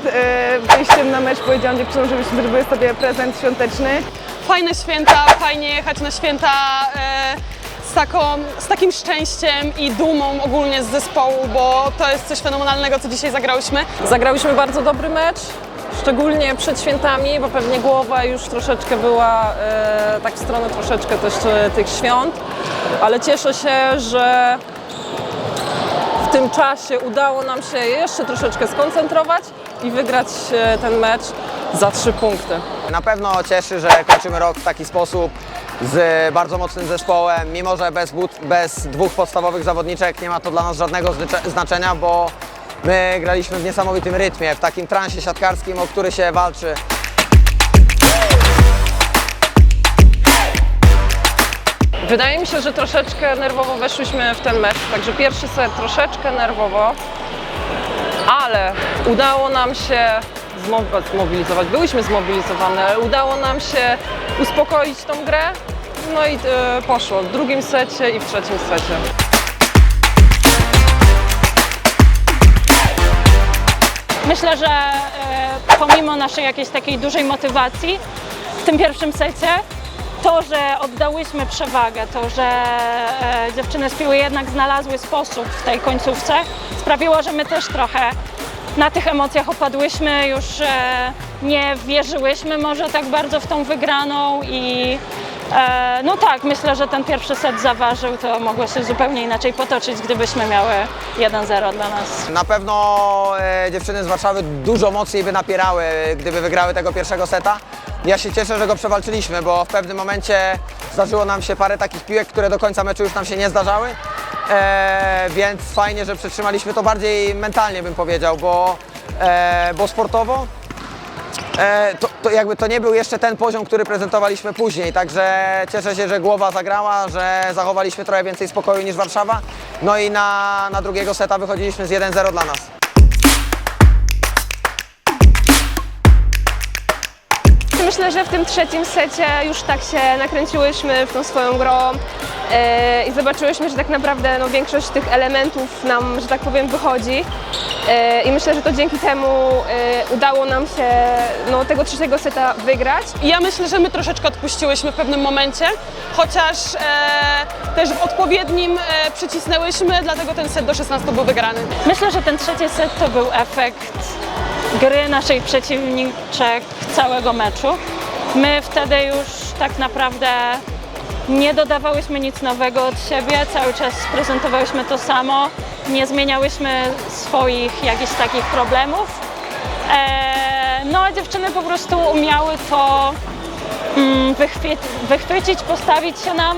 przed e, wyjściem na mecz powiedziałam dziewczynom, żebyśmy zrobiły sobie prezent świąteczny. Fajne święta, fajnie jechać na święta e, z, taką, z takim szczęściem i dumą ogólnie z zespołu, bo to jest coś fenomenalnego, co dzisiaj zagrałyśmy. Zagrałyśmy bardzo dobry mecz, szczególnie przed świętami, bo pewnie głowa już troszeczkę była e, tak w stronę troszeczkę też e, tych świąt, ale cieszę się, że w tym czasie udało nam się jeszcze troszeczkę skoncentrować i wygrać e, ten mecz za trzy punkty. Na pewno cieszy, że kończymy rok w taki sposób z bardzo mocnym zespołem. Mimo, że bez, bez dwóch podstawowych zawodniczek nie ma to dla nas żadnego znacze- znaczenia, bo my graliśmy w niesamowitym rytmie, w takim transie siatkarskim, o który się walczy. Wydaje mi się, że troszeczkę nerwowo weszłyśmy w ten mecz, także pierwszy set troszeczkę nerwowo, ale udało nam się zmo- zmobilizować, byłyśmy zmobilizowane, ale udało nam się uspokoić tą grę, no i e, poszło w drugim secie i w trzecim secie. Myślę, że e, pomimo naszej jakiejś takiej dużej motywacji w tym pierwszym secie, to, że oddałyśmy przewagę, to, że e, dziewczyny z piły jednak znalazły sposób w tej końcówce, sprawiło, że my też trochę na tych emocjach opadłyśmy, już e, nie wierzyłyśmy może tak bardzo w tą wygraną i e, no tak, myślę, że ten pierwszy set zaważył, to mogło się zupełnie inaczej potoczyć, gdybyśmy miały 1-0 dla nas. Na pewno dziewczyny z Warszawy dużo mocniej by napierały, gdyby wygrały tego pierwszego seta. Ja się cieszę, że go przewalczyliśmy, bo w pewnym momencie zdarzyło nam się parę takich piłek, które do końca meczu już nam się nie zdarzały. E, więc fajnie, że przetrzymaliśmy to bardziej mentalnie bym powiedział, bo, e, bo sportowo E, to, to jakby to nie był jeszcze ten poziom, który prezentowaliśmy później, także cieszę się, że głowa zagrała, że zachowaliśmy trochę więcej spokoju niż Warszawa. No i na, na drugiego seta wychodziliśmy z 1-0 dla nas. Myślę, że w tym trzecim secie już tak się nakręciłyśmy w tą swoją grą e, i zobaczyłyśmy, że tak naprawdę no, większość tych elementów nam, że tak powiem, wychodzi. E, I myślę, że to dzięki temu e, udało nam się no, tego trzeciego seta wygrać. Ja myślę, że my troszeczkę odpuściłyśmy w pewnym momencie, chociaż e, też w odpowiednim e, przycisnęłyśmy, dlatego ten set do 16 był wygrany. Myślę, że ten trzeci set to był efekt gry naszej przeciwniczek całego meczu. My wtedy już tak naprawdę nie dodawałyśmy nic nowego od siebie, cały czas prezentowałyśmy to samo, nie zmieniałyśmy swoich jakichś takich problemów. Eee, no a dziewczyny po prostu umiały to mm, wychwycić, postawić się nam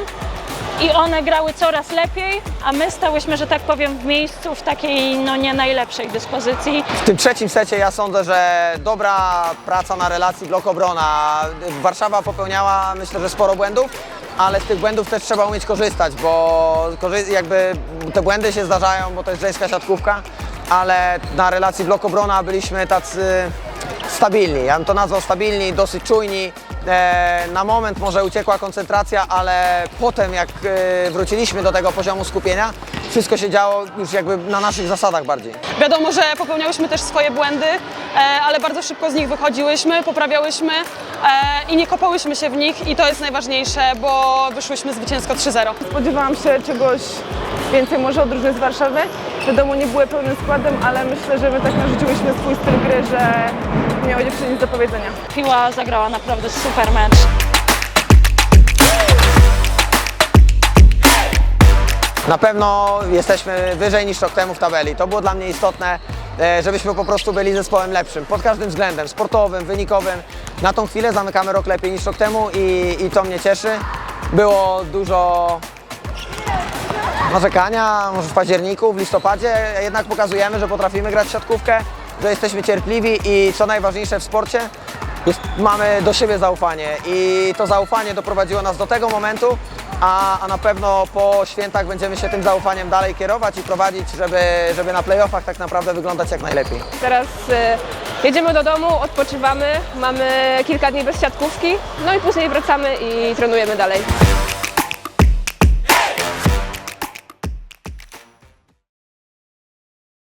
i one grały coraz lepiej, a my stałyśmy, że tak powiem, w miejscu w takiej no nie najlepszej dyspozycji. W tym trzecim secie ja sądzę, że dobra praca na relacji blok-obrona. Warszawa popełniała myślę, że sporo błędów, ale z tych błędów też trzeba umieć korzystać, bo jakby te błędy się zdarzają, bo to jest żeńska siatkówka, ale na relacji blok-obrona byliśmy tacy stabilni. Ja bym to nazwał stabilni, dosyć czujni. E, na moment może uciekła koncentracja, ale potem jak e, wróciliśmy do tego poziomu skupienia, wszystko się działo już jakby na naszych zasadach bardziej. Wiadomo, że popełniałyśmy też swoje błędy, e, ale bardzo szybko z nich wychodziłyśmy, poprawiałyśmy e, i nie kopałyśmy się w nich i to jest najważniejsze, bo wyszłyśmy zwycięsko 3-0. Spodziewałam się czegoś więcej może od drużyny z Warszawy. Wiadomo, nie były pełnym składem, ale myślę, że my tak narzuciłyśmy swój styl gry, że miały dziewczyny nic do powiedzenia. Piła zagrała naprawdę super mecz. Na pewno jesteśmy wyżej niż rok temu w tabeli. To było dla mnie istotne, e, żebyśmy po prostu byli zespołem lepszym pod każdym względem sportowym, wynikowym. Na tą chwilę zamykamy rok lepiej niż rok temu i, i to mnie cieszy. Było dużo narzekania, może w październiku, w listopadzie, jednak pokazujemy, że potrafimy grać w siatkówkę, że jesteśmy cierpliwi i co najważniejsze w sporcie, jest, mamy do siebie zaufanie i to zaufanie doprowadziło nas do tego momentu, a, a na pewno po świętach będziemy się tym zaufaniem dalej kierować i prowadzić, żeby, żeby na playoffach tak naprawdę wyglądać jak najlepiej. Teraz e, jedziemy do domu, odpoczywamy, mamy kilka dni bez siatkówki, no i później wracamy i trenujemy dalej.